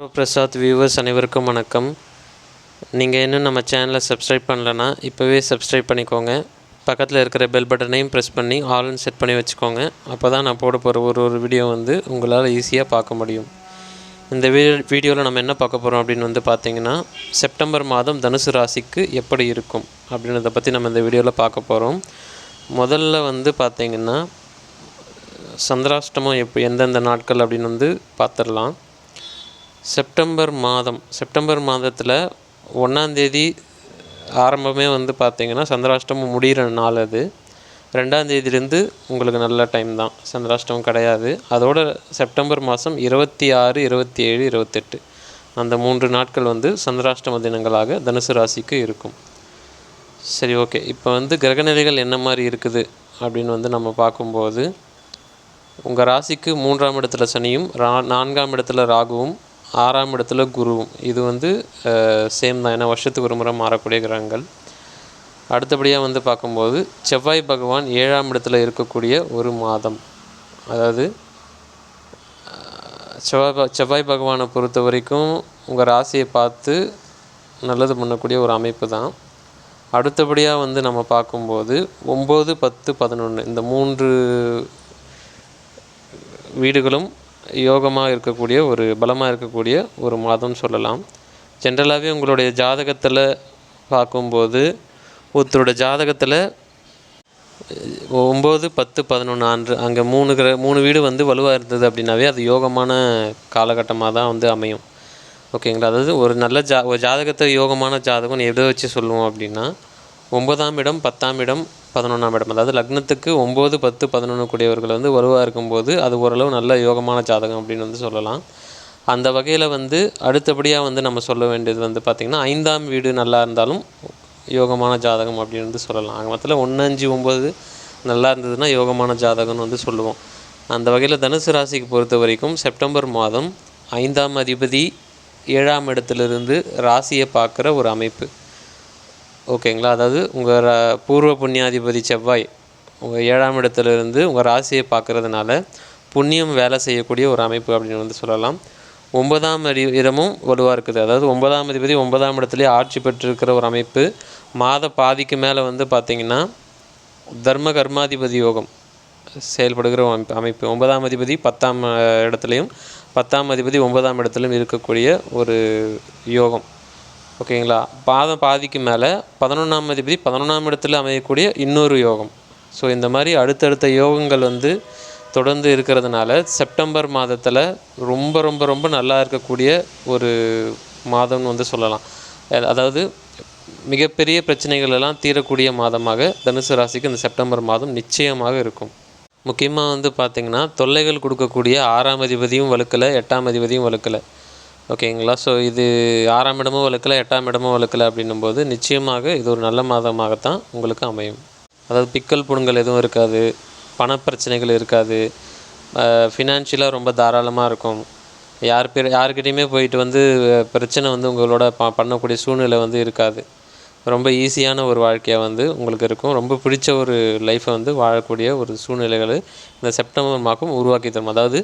Prasad viewers அனைவருக்கும் வணக்கம். நீங்கள் இன்னும் நம்ம சேனலை சப்ஸ்கிரைப் பண்ணலன்னா இப்போவே சப்ஸ்கிரைப் பண்ணிக்கோங்க. பக்கத்தில் இருக்கிற பெல் பட்டனையும் ப்ரெஸ் பண்ணி ஆல்னு செட் பண்ணி வச்சுக்கோங்க. அப்போ தான் நான் போட போகிற ஒரு ஒரு வீடியோ வந்து உங்களால் ஈஸியாக பார்க்க முடியும். இந்த வீடியோ வீடியோவில் நம்ம என்ன பார்க்க போகிறோம் அப்படின்னு வந்து பார்த்திங்கன்னா செப்டம்பர் மாதம் தனுசு ராசிக்கு எப்படி இருக்கும் அப்படின்றத பற்றி நம்ம இந்த வீடியோவில் பார்க்க போகிறோம் முதல்ல வந்து பார்த்திங்கன்னா சந்திராஷ்டமம் எப்போ எந்தெந்த நாட்கள் அப்படின்னு வந்து பார்த்துடலாம் செப்டம்பர் மாதம் செப்டம்பர் மாதத்தில் ஒன்றாந்தேதி ஆரம்பமே வந்து பார்த்தீங்கன்னா சந்திராஷ்டமம் முடிகிற நாள் அது. ரெண்டாந்தேதியிலேருந்து உங்களுக்கு நல்ல டைம் தான். சந்திராஷ்டமம் கிடையாது. அதோட செப்டம்பர் மாதம் இருபத்தி ஆறு இருபத்தி ஏழு இருபத்தெட்டு அந்த மூன்று நாட்கள் வந்து சந்திராஷ்டம தினங்களாக தனுசு ராசிக்கு இருக்கும். சரி ஓகே இப்போ வந்து கிரகநிலைகள் என்ன மாதிரி இருக்குது அப்படின்னு வந்து நம்ம பார்க்கும்போது உங்கள் ராசிக்கு மூன்றாம் இடத்துல சனியும் ரா நான்காம் இடத்துல ராகுவும் ஆறாம் இடத்துல குருவும் இது வந்து சேம் தான். ஏன்னா வருஷத்துக்கு ஒரு முறை மாறக்கூடிய கிரகங்கள். அடுத்தபடியாக வந்து பார்க்கும்போது செவ்வாய் பகவான் ஏழாம் இடத்துல இருக்கக்கூடிய ஒரு மாதம். அதாவது செவ்வாய் ப- செவ்வாய் பகவானை பொறுத்த வரைக்கும் உங்கள் ராசியை பார்த்து நல்லது பண்ணக்கூடிய ஒரு அமைப்பு தான். அடுத்தபடியாக வந்து நம்ம பார்க்கும்போது ஒம்பது பத்து பதினொன்று இந்த மூன்று வீடுகளும் யோகமாக இருக்கக்கூடிய ஒரு பலமாக இருக்கக்கூடிய ஒரு மாதம்னு சொல்லலாம். ஜென்ரலாகவே உங்களுடைய ஜாதகத்தில் பார்க்கும்போது ஒருத்தரோட ஜாதகத்தில் ஒம்பது பத்து பதினொன்று அன்று அங்கே மூணு கிர மூணு வீடு வந்து வலுவாக இருந்தது அப்படின்னாவே அது யோகமான காலகட்டமாக தான் வந்து அமையும். ஓகேங்களா? அதாவது ஒரு நல்ல ஜா ஒரு ஜாதகத்தை யோகமான ஜாதகம் எதை வச்சு சொல்லுவோம் அப்படின்னா ஒன்பதாம் இடம் பத்தாம் இடம் பதினொன்றாம் இடம். அதாவது லக்னத்துக்கு ஒம்பது பத்து பதினொன்று கூடியவர்கள் வந்து வலுவாக இருக்கும்போது அது ஓரளவு நல்ல யோகமான ஜாதகம் அப்படின்னு வந்து சொல்லலாம். அந்த வகையில் வந்து அடுத்தபடியாக வந்து நம்ம சொல்ல வேண்டியது வந்து பார்த்திங்கன்னா ஐந்தாம் வீடு நல்லா இருந்தாலும் யோகமான ஜாதகம் அப்படின்னு வந்து சொல்லலாம். ஆக மொத்தத்தில் ஒன்று அஞ்சு ஒம்பது நல்லா இருந்ததுன்னா யோகமான ஜாதகம்னு வந்து சொல்லுவோம். அந்த வகையில் தனுசு ராசிக்கு பொறுத்த வரைக்கும் செப்டம்பர் மாதம் ஐந்தாம் அதிபதி ஏழாம் இடத்துலேருந்து ராசியை பார்க்குற ஒரு அமைப்பு. ஓகேங்களா? அதாவது உங்கள் பூர்வ புண்ணியாதிபதி செவ்வாய் உங்கள் ஏழாம் இடத்துலேருந்து உங்கள் ராசியை பார்க்கறதுனால புண்ணியம் வேலை செய்யக்கூடிய ஒரு அமைப்பு அப்படின்னு வந்து சொல்லலாம். ஒன்பதாம் அடி இடமும் வலுவாக இருக்குது. அதாவது ஒன்பதாம் அதிபதி ஒன்பதாம் இடத்துலேயே ஆட்சி பெற்றிருக்கிற ஒரு அமைப்பு. மாத பாதிக்கு மேலே வந்து பார்த்திங்கன்னா தர்ம கர்மாதிபதி யோகம் செயல்படுகிற ஒரு அமைப்பு அமைப்பு. ஒன்பதாம் அதிபதி பத்தாம் இடத்துலையும் பத்தாம் அதிபதி ஒன்பதாம் இடத்துலையும் இருக்கக்கூடிய ஒரு யோகம். ஓகேங்களா? பாதம் பாதிக்கு மேலே பதினொன்றாம் அதிபதி பதினொன்றாம் இடத்துல அமையக்கூடிய இன்னொரு யோகம். ஸோ இந்த மாதிரி அடுத்தடுத்த யோகங்கள் வந்து தொடர்ந்து இருக்கிறதுனால செப்டம்பர் மாதத்தில் ரொம்ப ரொம்ப ரொம்ப நல்லா இருக்கக்கூடிய ஒரு மாதம்னு வந்து சொல்லலாம். அதாவது மிகப்பெரிய பிரச்சனைகள் எல்லாம் தீரக்கூடிய மாதமாக தனுசு ராசிக்கு இந்த செப்டம்பர் மாதம் நிச்சயமாக இருக்கும். முக்கியமாக வந்து பார்த்திங்கன்னா தொல்லைகள் கொடுக்கக்கூடிய ஆறாம் அதிபதியும் வலுக்கலை எட்டாம் அதிபதியும் வலுக்கலை. ஓகேங்களா? ஸோ இது ஆறாம் இடமும் வலுக்கலை எட்டாம் இடமும் வலுக்கலை அப்படின்னும் போது நிச்சயமாக இது ஒரு நல்ல மாதமாகத்தான் உங்களுக்கு அமையும். அதாவது பிக்கல் புண்கள் எதுவும் இருக்காது பணப்பிரச்சனைகள் இருக்காது ஃபினான்ஷியலாக ரொம்ப தாராளமாக இருக்கும். யார் பேர் யாருக்கிட்டையுமே போயிட்டு வந்து பிரச்சனை வந்து உங்களோட ப பண்ணக்கூடிய சூழ்நிலை வந்து இருக்காது. ரொம்ப ஈஸியான ஒரு வாழ்க்கையாக வந்து உங்களுக்கு இருக்கும். ரொம்ப பிடிச்ச ஒரு லைஃப்பை வந்து வாழக்கூடிய ஒரு சூழ்நிலைகள் இந்த செப்டம்பர் மாதம் உருவாக்கி தரும். அதாவது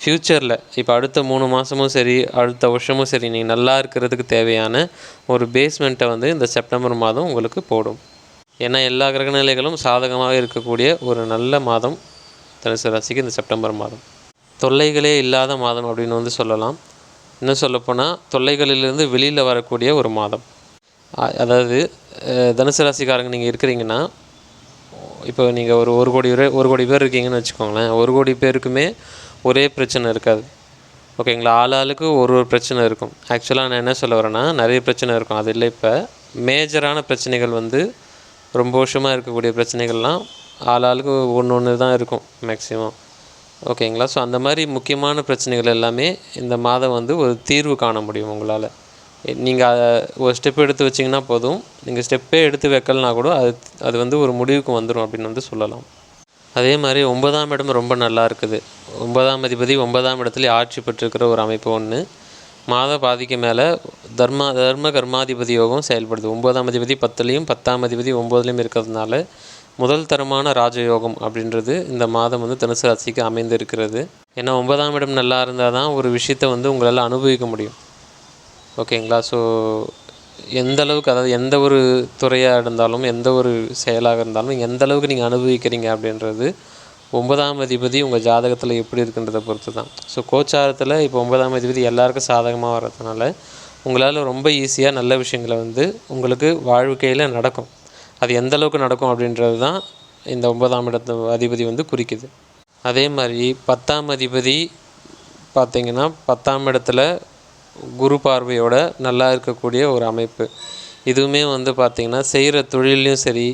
ஃப்யூச்சரில் இப்போ அடுத்த மூணு மாதமும் சரி அடுத்த வருஷமும் சரி நீங்கள் நல்லா இருக்கிறதுக்கு தேவையான ஒரு பேஸ்மெண்ட்டை வந்து இந்த செப்டம்பர் மாதம் உங்களுக்கு போடும். ஏன்னா எல்லா கிரகநிலைகளும் சாதகமாக இருக்கக்கூடிய ஒரு நல்ல மாதம் தனுசு ராசிக்கு இந்த செப்டம்பர் மாதம். தொல்லைகளே இல்லாத மாதம் அப்படின்னு வந்து சொல்லலாம். இன்னும் சொல்லப்போனால் தொல்லைகளிலிருந்து வெளியில் வரக்கூடிய ஒரு மாதம். அதாவது தனுசு ராசிக்காரங்க நீங்கள் இருக்கிறீங்கன்னா இப்போ நீங்கள் ஒரு ஒரு கோடி பேர் ஒரு கோடி பேர் இருக்கீங்கன்னு வச்சுக்கோங்களேன். ஒரு கோடி பேருக்குமே ஒரே பிரச்சனை இருக்காது. ஓகேங்களா? ஆள் ஆளுக்கு ஒரு ஒரு பிரச்சனை இருக்கும். ஆக்சுவலாக நான் என்ன சொல்ல வரேன்னா நிறைய பிரச்சனை இருக்கும். அது இல்லை இப்போ மேஜரான பிரச்சனைகள் வந்து ரொம்ப வருஷமாக இருக்கக்கூடிய பிரச்சனைகள்லாம் ஆள் ஆளுக்கு ஒன்று ஒன்று தான் இருக்கும் மேக்ஸிமம் ஓகேங்களா? ஸோ அந்த மாதிரி முக்கியமான பிரச்சனைகள் எல்லாமே இந்த மாதம் வந்து ஒரு தீர்வு காண முடியும் உங்களால். நீங்கள் ஒரு ஸ்டெப் எடுத்து வச்சிங்கன்னா போதும். நீங்கள் ஸ்டெப்பே எடுத்து வைக்கலனா கூட அது அது வந்து ஒரு முடிவுக்கு வந்துடும் அப்படின்னு வந்து சொல்லலாம். அதே மாதிரி ஒன்பதாம் இடம் ரொம்ப நல்லா இருக்குது. ஒன்பதாம் அதிபதி ஒன்பதாம் இடத்துல ஆட்சி பெற்றிருக்கிற ஒரு அமைப்பு ஒன்று மாத பாதிக்கு மேலே தர்மா தர்ம கர்மாதிபதி யோகம் செயல்படுது. ஒன்பதாம் அதிபதி பத்துலேயும் பத்தாம் அதிபதி ஒம்போதுலேயும் இருக்கிறதுனால முதல் தரமான ராஜயோகம் அப்படின்றது இந்த மாதம் வந்து தனுசு ராசிக்கு அமைந்து இருக்கிறது ஏன்னா ஒன்பதாம் இடம் நல்லா இருந்தால் தான் ஒரு விஷயத்தை வந்து உங்களால் அனுபவிக்க முடியும். ஓகேங்களா? ஸோ எந்த அளவுக்கு அதாவது எந்த ஒரு துறையாக இருந்தாலும் எந்த ஒரு செயலாக இருந்தாலும் எந்த அளவுக்கு நீங்கள் அனுபவிக்கிறீங்க அப்படின்றது ஒன்பதாம் அதிபதி உங்கள் ஜாதகத்தில் எப்படி இருக்குன்றதை பொறுத்து தான் ஸோ கோச்சாரத்தில் இப்போ ஒன்பதாம் அதிபதி எல்லாருக்கும் சாதகமாக வர்றதுனால உங்களால் ரொம்ப ஈஸியாக நல்ல விஷயங்களை வந்து உங்களுக்கு வாழ்க்கையில் நடக்கும். அது எந்த அளவுக்கு நடக்கும் அப்படின்றது தான் இந்த ஒன்பதாம் இடத்து அதிபதி வந்து குறிக்குது. அதே மாதிரி பத்தாம் அதிபதி பார்த்திங்கன்னா பத்தாம் இடத்துல குரு பார்வையோட நல்லா இருக்கக்கூடிய ஒரு அமைப்பு. இதுவுமே வந்து பார்த்திங்கன்னா செய்கிற தொழிலையும் சரி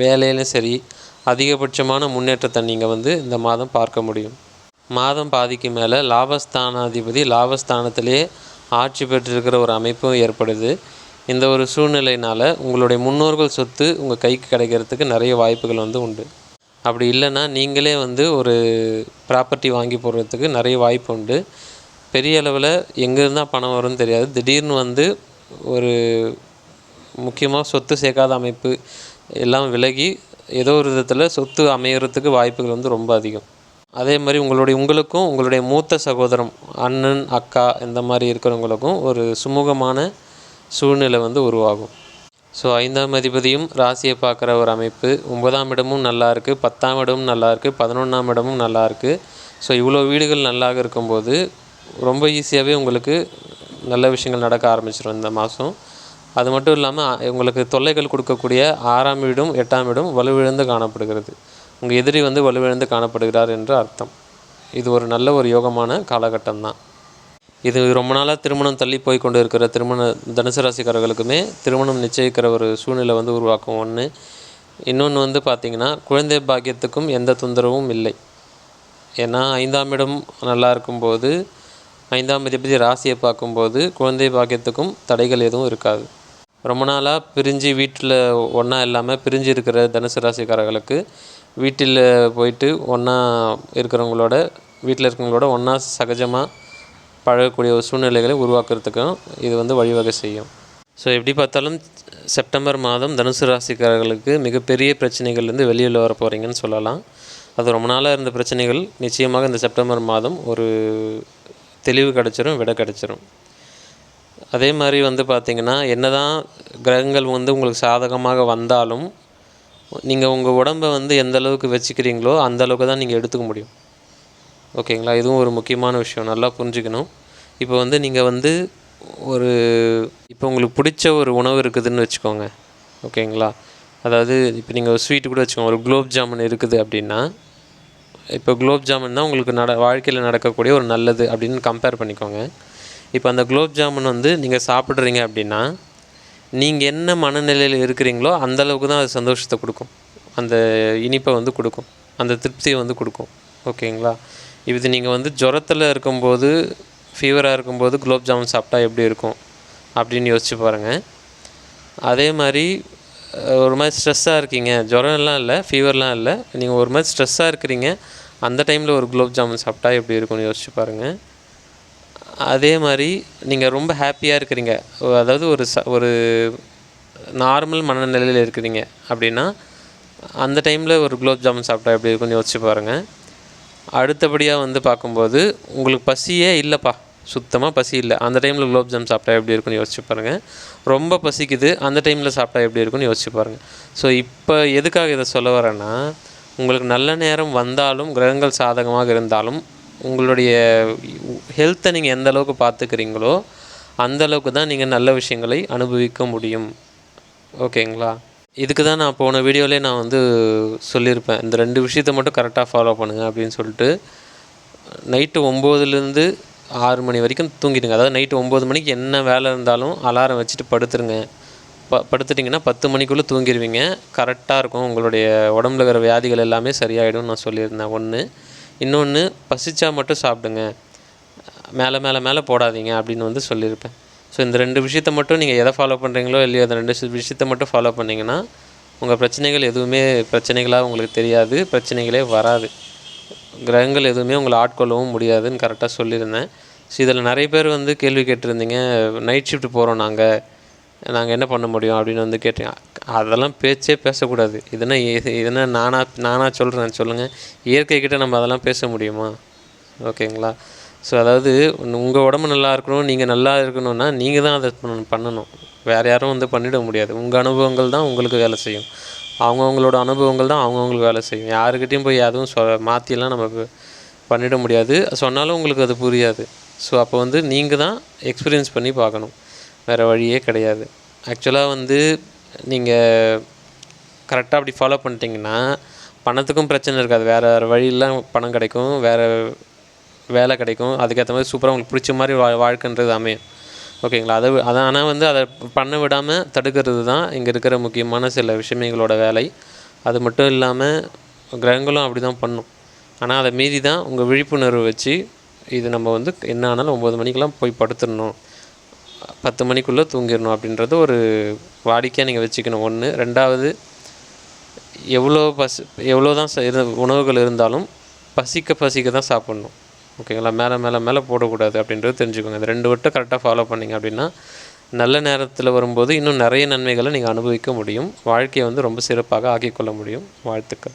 வேலையிலும் சரி அதிகபட்சமான முன்னேற்றத்தை நீங்கள் வந்து இந்த மாதம் பார்க்க முடியும். மாதம் பாதிக்கு மேலே லாபஸ்தானாதிபதி லாபஸ்தானத்திலேயே ஆட்சி பெற்றிருக்கிற ஒரு அமைப்பும் ஏற்படுது. இந்த ஒரு சூழ்நிலையினால் உங்களுடைய முன்னோர்கள் சொத்து உங்கள் கைக்கு கிடைக்கிறதுக்கு நிறைய வாய்ப்புகள் வந்து உண்டு. அப்படி இல்லைன்னா நீங்களே வந்து ஒரு ப்ராப்பர்ட்டி வாங்கி போடுறதுக்கு நிறைய வாய்ப்பு உண்டு. பெரிய அளவில் எங்கேருந்தா பணம் வரும்னு தெரியாது. திடீர்னு வந்து ஒரு முக்கியமாக சொத்து சேர்க்காத அமைப்பு எல்லாம் விலகி ஏதோ ஒரு விதத்தில் சொத்து அமையறதுக்கு வாய்ப்புகள் வந்து ரொம்ப அதிகம். அதே மாதிரி உங்களுடைய உங்களுக்கும் உங்களுடைய மூத்த சகோதரம் அண்ணன் அக்கா இந்த மாதிரி இருக்கிறவங்களுக்கும் ஒரு சுமூகமான சூழ்நிலை வந்து உருவாகும். ஸோ ஐந்தாம் அதிபதியும் ராசியை பார்க்குற ஒரு அமைப்பு. ஒன்பதாம் இடமும் நல்லா இருக்குது பத்தாம் இடமும் நல்லா இருக்குது பதினொன்றாம் இடமும் நல்லா இருக்குது ஸோ இவ்வளோ வீடுகள் நல்லாக இருக்கும்போது ரொம்ப ஈஸியாகவே உங்களுக்கு நல்ல விஷயங்கள் நடக்க ஆரம்பிச்சிடும் இந்த மாதம் அது மட்டும் இல்லாமல் உங்களுக்கு தொல்லைகள் கொடுக்கக்கூடிய ஆறாம் வீடும் எட்டாம் வீடும் வலுவிழந்து காணப்படுகிறது. உங்கள் எதிரி வந்து வலுவிழந்து காணப்படுகிறார் என்று அர்த்தம். இது ஒரு நல்ல ஒரு யோகமான காலகட்டம் தான். இது ரொம்ப நாளாக திருமணம் தள்ளி போய் கொண்டு இருக்கிற திருமண தனுசு ராசிக்காரர்களுக்குமே திருமணம் நிச்சயிக்கிற ஒரு சூழ்நிலை வந்து உருவாக்கும். ஒன்று இன்னொன்று வந்து பார்த்திங்கன்னா குழந்தை பாக்கியத்துக்கும் எந்த தொந்தரவும் இல்லை. ஏன்னா ஐந்தாம் இடம் நல்லா இருக்கும்போது ஐந்தாம் அதிபதி ராசியை பார்க்கும்போது குழந்தை பாக்கியத்துக்கும் தடைகள் எதுவும் இருக்காது. ரொம்ப நாளாக பிரிஞ்சு வீட்டில் ஒன்றா இல்லாமல் பிரிஞ்சு இருக்கிற தனுசு ராசிக்காரர்களுக்கு வீட்டில் போயிட்டு ஒன்றா இருக்கிறவங்களோட வீட்டில் இருக்கிறவங்களோட ஒன்றா சகஜமாக பழகக்கூடிய ஒரு சூழ்நிலைகளை உருவாக்குறதுக்கும் இது வந்து வழிவகை செய்யும். ஸோ எப்படி பார்த்தாலும் செப்டம்பர் மாதம் தனுசு ராசிக்காரர்களுக்கு மிகப்பெரிய பிரச்சனைகள்லேருந்து வெளியில் வர போகிறீங்கன்னு சொல்லலாம். அது ரொம்ப நாளாக இருந்த பிரச்சனைகள் நிச்சயமாக இந்த செப்டம்பர் மாதம் ஒரு தெளிவு கிடச்சிரும் விட கிடச்சிரும். அதே மாதிரி வந்து பார்த்திங்கன்னா என்ன தான் கிரகங்கள் வந்து உங்களுக்கு சாதகமாக வந்தாலும் நீங்கள் உங்கள் உடம்பை வந்து எந்த அளவுக்கு வச்சுக்கிறீங்களோ அந்த அளவுக்கு தான் நீங்கள் எடுத்துக்க முடியும். ஓகேங்களா? இதுவும் ஒரு முக்கியமான விஷயம். நல்லா புரிஞ்சுக்கணும். இப்போ வந்து நீங்கள் வந்து ஒரு இப்போ உங்களுக்கு பிடிச்ச ஒரு உணவு இருக்குதுன்னு வச்சுக்கோங்க. ஓகேங்களா? அதாவது இப்போ நீங்கள் ஒரு கூட வச்சுக்கோங்க. ஒரு குலோப் ஜாமுன் இருக்குது அப்படின்னா இப்போ குலோப் ஜாமுன் தான் உங்களுக்கு நட வாழ்க்கையில் நடக்கக்கூடிய ஒரு நல்லது அப்படின்னு கம்பேர் பண்ணிக்கோங்க. இப்போ அந்த குலோப் ஜாமுன் வந்து நீங்கள் சாப்பிட்றீங்க அப்படின்னா நீங்கள் என்ன மனநிலையில் இருக்கிறீங்களோ அந்தளவுக்கு தான் அது சந்தோஷத்தை கொடுக்கும். அந்த இனிப்பை வந்து கொடுக்கும். அந்த திருப்தியை வந்து கொடுக்கும். ஓகேங்களா? இது நீங்கள் வந்து ஜுரத்தில் இருக்கும்போது ஃபீவராக இருக்கும்போது குலோப் ஜாமுன் சாப்பிட்டா எப்படி இருக்கும் அப்படின்னு யோசிச்சு பாருங்கள் அதே மாதிரி ஒரு மாதிரி ஸ்ட்ரெஸ்ஸாக இருக்கீங்க. ஜுரம்லாம் இல்லை ஃபீவர்லாம் இல்லை. நீங்கள் ஒரு மாதிரி ஸ்ட்ரெஸ்ஸாக இருக்கிறீங்க. அந்த டைமில் ஒரு குலோப் ஜாமுன் சாப்பிட்டா எப்படி இருக்கும்னு யோசிச்சு பாருங்கள் அதே மாதிரி நீங்கள் ரொம்ப ஹாப்பியாக இருக்கிறீங்க. அதாவது ஒரு ச ஒரு நார்மல் மனநிலையில் இருக்கிறீங்க அப்படின்னா அந்த டைமில் ஒரு குலோப் ஜாமுன் சாப்பிட்டா எப்படி இருக்கும்னு யோசிச்சு பாருங்கள் அடுத்தபடியாக வந்து பார்க்கும்போது உங்களுக்கு பசியே இல்லைப்பா. சுத்தமாக பசி இல்லை. அந்த டைமில் குலோப் ஜாம் சாப்பிட்டா எப்படி இருக்கும்னு யோசிச்சு பாருங்கள் ரொம்ப பசிக்குது அந்த டைமில் சாப்பிட்டா எப்படி இருக்கும்னு யோசிச்சு பாருங்கள் ஸோ இப்போ எதுக்காக இதை சொல்ல வரேன்னா உங்களுக்கு நல்ல நேரம் வந்தாலும் கிரகங்கள் சாதகமாக இருந்தாலும் உங்களுடைய ஹெல்த்தை நீங்கள் எந்த அளவுக்கு பார்த்துக்கிறீங்களோ அந்த அளவுக்கு தான் நீங்கள் நல்ல விஷயங்களை அனுபவிக்க முடியும். ஓகேங்களா இதுக்கு தான் நான் போன வீடியோவிலே நான் வந்து சொல்லியிருப்பேன். இந்த ரெண்டு விஷயத்தை மட்டும் கரெக்டாக ஃபாலோ பண்ணுங்கள் அப்படின்னு சொல்லிட்டு நைட்டு ஒம்போதுலேருந்து ஆறு மணி வரைக்கும் தூங்கிடுங்க. அதாவது நைட்டு ஒம்பது மணிக்கு என்ன வேலை இருந்தாலும் அலாரம் வச்சுட்டு படுத்துருங்க. ப படுத்துட்டிங்கன்னா பத்து மணிக்குள்ளே தூங்கிடுவீங்க. கரெக்டாக இருக்கும். உங்களுடைய உடம்புல இருக்கிற வியாதிகள் எல்லாமே சரியாயிடும் நான் சொல்லியிருந்தேன். ஒன்று இன்னொன்று பசிச்சா மட்டும் சாப்பிடுங்க. மேலே மேலே மேலே போடாதீங்க அப்படின்னு வந்து சொல்லியிருப்பேன். ஸோ இந்த ரெண்டு விஷயத்த மட்டும் நீங்கள் எதை ஃபாலோ பண்ணுறீங்களோ இல்லையோ அந்த ரெண்டு விஷயத்த மட்டும் ஃபாலோ பண்ணிங்கன்னா உங்கள் பிரச்சனைகள் எதுவுமே பிரச்சனைகளாக உங்களுக்கு தெரியாது. பிரச்சனைகளே வராது. கிரகங்கள் எதுவுமே உங்களை ஆட்கொள்ளவும் முடியாதுன்னு கரெக்டாக சொல்லியிருந்தேன். ஸோ இதில் நிறைய பேர் வந்து கேள்வி கேட்டிருந்தீங்க நைட் ஷிஃப்ட் போகிறோம் நாங்கள் நாங்கள் என்ன பண்ண முடியும் அப்படின்னு வந்து கேட்டீங்க. அதெல்லாம் பேச்சே பேசக்கூடாது. இதுனா இதுனா நானா நானா சொல்கிறேன் சொல்லுங்கள் இயற்கைக்கிட்ட நம்ம அதெல்லாம் பேச முடியுமா? ஓகேங்களா? ஸோ அதாவது உங்கள் உடம்பு நல்லா இருக்கணும் நீங்கள் நல்லா இருக்கணும்னா நீங்கள் தான் அதை பண்ணணும். பண்ணணும் வேறு யாரும் வந்து பண்ணிட முடியாது. உங்கள் அனுபவங்கள் தான் உங்களுக்கு வேலை செய்யும். அவங்கவுங்களோட அனுபவங்கள் தான் அவங்கவுங்களுக்கு வேலை செய்யும். யாருக்கிட்டேயும் போய் எதுவும் சொ மாற்றிலாம் நம்ம பண்ணிட முடியாது. சொன்னாலும் உங்களுக்கு அது புரியாது. ஸோ அப்போ வந்து நீங்கள் தான் எக்ஸ்பீரியன்ஸ் பண்ணி பார்க்கணும். வேறு வழியே கிடையாது. ஆக்சுவலாக வந்து நீங்கள் கரெக்டாக அப்படி ஃபாலோ பண்ணிட்டீங்கன்னா பணத்துக்கும் பிரச்சனை இருக்காது. வேறு வேறு வழியெல்லாம் பணம் கிடைக்கும். வேறு வேலை கிடைக்கும். அதுக்கேற்ற மாதிரி சூப்பராக உங்களுக்கு பிடிச்ச மாதிரி வா வாழ்க்கைன்றது அமையும். ஓகேங்களா? அதை அதை ஆனால் வந்து அதை பண்ண விடாமல் தடுக்கிறது தான் இங்கே இருக்கிற முக்கியமான சில விஷயங்களோட வேலை. அது மட்டும் இல்லாமல் கிரகங்களும் அப்படி தான் பண்ணும். ஆனால் அதை மீறி தான் உங்கள் விழிப்புணர்வு வச்சு இது நம்ம வந்து என்ன ஆனாலும் ஒம்பது மணிக்கெலாம் போய் படுத்துடணும். பத்து மணிக்குள்ளே தூங்கிடணும் அப்படின்றது ஒரு வாடிக்கையாக நீங்கள் வச்சுக்கணும். ஒன்று ரெண்டாவது எவ்வளோ பசி எவ்வளோ தான் ச- இரு உணவுகள் இருந்தாலும் பசிக்க பசிக்க தான் சாப்பிட்ணும். ஓகேங்களா? மேலே மேலே மேலே போடக்கூடாது அப்படின்றது தெரிஞ்சுக்கோங்க. இந்த ரெண்டு வட்டம் கரெக்டாக ஃபாலோ பண்ணீங்க அப்படின்னா நல்ல நேரத்தில் வரும்போது இன்னும் நிறைய நன்மைகளை நீங்கள் அனுபவிக்க முடியும். வாழ்க்கையை வந்து ரொம்ப சிறப்பாக ஆக்கிக்கொள்ள முடியும். வாழ்த்துக்கள்.